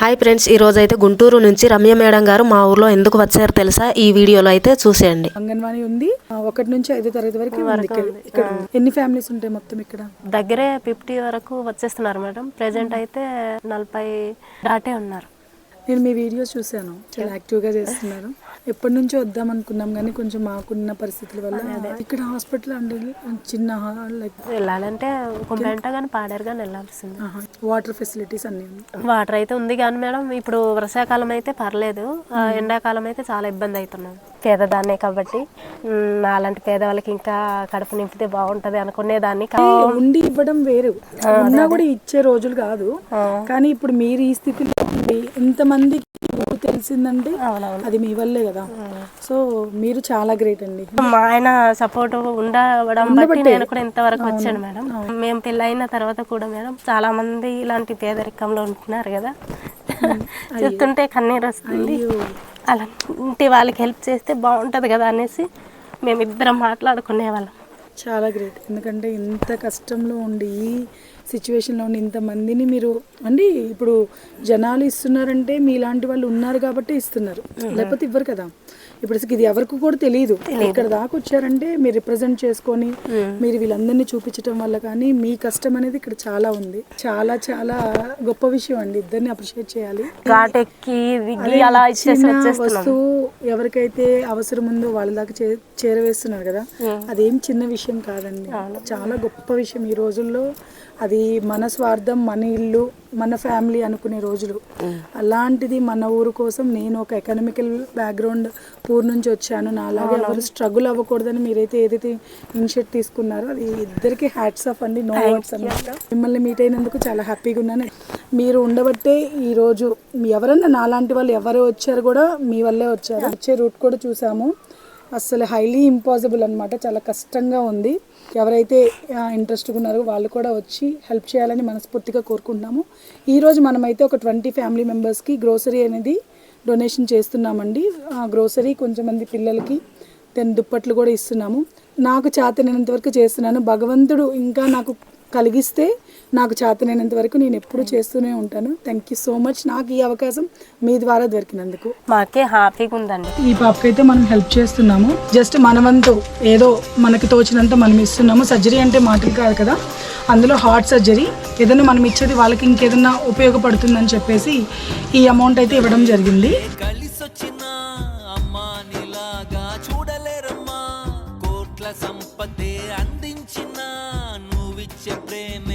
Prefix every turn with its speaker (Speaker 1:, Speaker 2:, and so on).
Speaker 1: Hi friends ఈ రోజు అయితే గుంటూరు నుంచి రమ్య మేడం గారు మా ఊర్లో ఎందుకు వచ్చారో తెలుసా? ఈ వీడియోలో అయితే చూసేయండి.
Speaker 2: అంగన్వాడీ ఉంది. ఒకటి నుంచి ఐదో తరగతి వరకు ఉంది. ఇక్కడ ఇక్కడ ఉంది. ఎన్ని ఫ్యామిలీస్ ఉంటాయి మొత్తం ఇక్కడ?
Speaker 3: దగ్గరే ఫిఫ్టీ వరకు వచ్చేస్తున్నారు మేడం. ప్రెసెంట్ అయితే నలభై దాటే ఉన్నారు.
Speaker 2: నేను మీ వీడియోస్ చూశాను. చాలా యాక్టివ్గా చేస్తున్నారు. ఎప్పటి నుంచో వద్దాం అనుకున్నాం కానీ కొంచెం మాకున్న పరిస్థితుల వల్ల ఇక్కడ హాస్పిటల్ అంటే చిన్న లైక్
Speaker 3: వెళ్ళాలంటే ఒక గంట కానీ పాడారు కానీ వెళ్ళాల్సింది.
Speaker 2: వాటర్ ఫెసిలిటీస్ అన్ని
Speaker 3: వాటర్ అయితే ఉంది కానీ మేడం ఇప్పుడు వర్షాకాలం అయితే పర్లేదు. ఎండాకాలం అయితే చాలా ఇబ్బంది అవుతున్నాం. పేదదాన్నే కాబట్టి మ్, నాలాంటి పేదవాళ్ళకి ఇంకా కడుపు నింపితే బాగుంటది అనుకునేదాన్ని.
Speaker 2: ఉండి ఇవ్వడం వేరు. ఉన్నా కూడా ఇచ్చే రోజులు కాదు. కానీ ఇప్పుడు మీరు ఈ స్థితిలో ఉండి ఇంతమందికి తెలిసిందంటే
Speaker 3: అవునవును.
Speaker 2: అది మీ వల్లే కదా. సో మీరు చాలా గ్రేట్ అండి.
Speaker 3: మా ఆయన సపోర్ట్ ఉండవడం బట్టి నేను కూడా ఇంతవరకు వచ్చాను మేడం. మేము పెళ్ళైన తర్వాత కూడా మేడం చాలా మంది ఇలాంటి పేదరికంలో ఉంటున్నారు కదా. చూస్తుంటే కన్నీరు వస్తుంది. అలాంటి వాళ్ళకి హెల్ప్ చేస్తే బాగుంటది కదా అనేసి మేమిద్దరం మాట్లాడుకునే వాళ్ళం.
Speaker 2: చాలా గ్రేట్. ఎందుకంటే ఇంత కష్టంలో ఉండి సిచ్యువేషన్లో ఉండి ఇంతమందిని మీరు అండి ఇప్పుడు జనాలు ఇస్తున్నారంటే మీలాంటి వాళ్ళు ఉన్నారు కాబట్టి ఇస్తున్నారు. లేకపోతే ఇవ్వరు కదా. ఇప్పుడు ఇది ఎవరికి కూడా తెలియదు. ఇక్కడ దాకా వచ్చారంటే మీరు రిప్రజెంట్ చేసుకొని మీరు వీళ్ళందరినీ చూపించడం వల్ల కానీ మీ కష్టం అనేది ఇక్కడ చాలా ఉంది. చాలా చాలా గొప్ప విషయం అండి. ఇద్దరిని అప్రిషియేట్ చేయాలి. వస్తువు ఎవరికైతే అవసరం ఉందో వాళ్ళ దాకా చే చేరవేస్తున్నారు కదా. అదేం చిన్న విషయం కాదండి. చాలా గొప్ప విషయం ఈ రోజుల్లో. అది మన స్వార్థం మన ఇల్లు మన ఫ్యామిలీ అనుకునే రోజులు. అలాంటిది మన ఊరు కోసం నేను ఒక ఎకనామికల్ బ్యాక్గ్రౌండ్ పూర్ నుంచి వచ్చాను. నా అలాగే ఎవరు స్ట్రగుల్ అవ్వకూడదని మీరైతే ఏదైతే ఇనిషియేట్ తీసుకున్నారో అది ఇద్దరికి హ్యాట్స్ ఆఫ్ అండి. నో వర్డ్స్ అన్నమాట. మిమ్మల్ని మీట్ అయినందుకు చాలా హ్యాపీగా ఉన్నాను. మీరు ఉండబట్టే ఈ రోజు మీ ఎవరన్నా నాలాంటి వాళ్ళు ఎవరు వచ్చారు కూడా మీ వల్లే వచ్చారు. వచ్చే రూట్ కూడా చూసాము. అసలు హైలీ ఇంపాసిబుల్ అనమాట చాలా కష్టంగా ఉంది. ఎవరైతే ఇంట్రెస్ట్గా ఉన్నారో వాళ్ళు కూడా వచ్చి హెల్ప్ చేయాలని మనస్ఫూర్తిగా కోరుకుంటున్నాము. ఈరోజు మనమైతే ఒక ట్వంటీ ఫ్యామిలీ మెంబర్స్కి గ్రోసరీ అనేది డొనేషన్ చేస్తున్నామండి. గ్రోసరీ కొంచెం మంది పిల్లలకి దెన్ దుప్పట్లు కూడా ఇస్తున్నాము. నాకు చేతనైనంత వరకు చేస్తున్నాను. భగవంతుడు ఇంకా నాకు కలిగిస్తే నాకు చేతనైనంత వరకు నేను ఎప్పుడు చేస్తూనే ఉంటాను. థ్యాంక్ యూ సో మచ్ నాకు ఈ అవకాశం మీ ద్వారా దొరికినందుకు.
Speaker 3: మాకే హ్యాపీగా ఉందండి.
Speaker 2: ఈ పాపకైతే మనం హెల్ప్ చేస్తున్నాము. జస్ట్ మనవంతు ఏదో మనకి తోచినంత మనం ఇస్తున్నాము. సర్జరీ అంటే మాటలు కాదు కదా. అందులో హార్ట్ సర్జరీ ఏదైనా మనం ఇచ్చేది వాళ్ళకి ఇంకేదన్నా ఉపయోగపడుతుందని చెప్పేసి ఈ అమౌంట్ అయితే ఇవ్వడం జరిగింది.
Speaker 4: సంపదే అందించిన ведь все время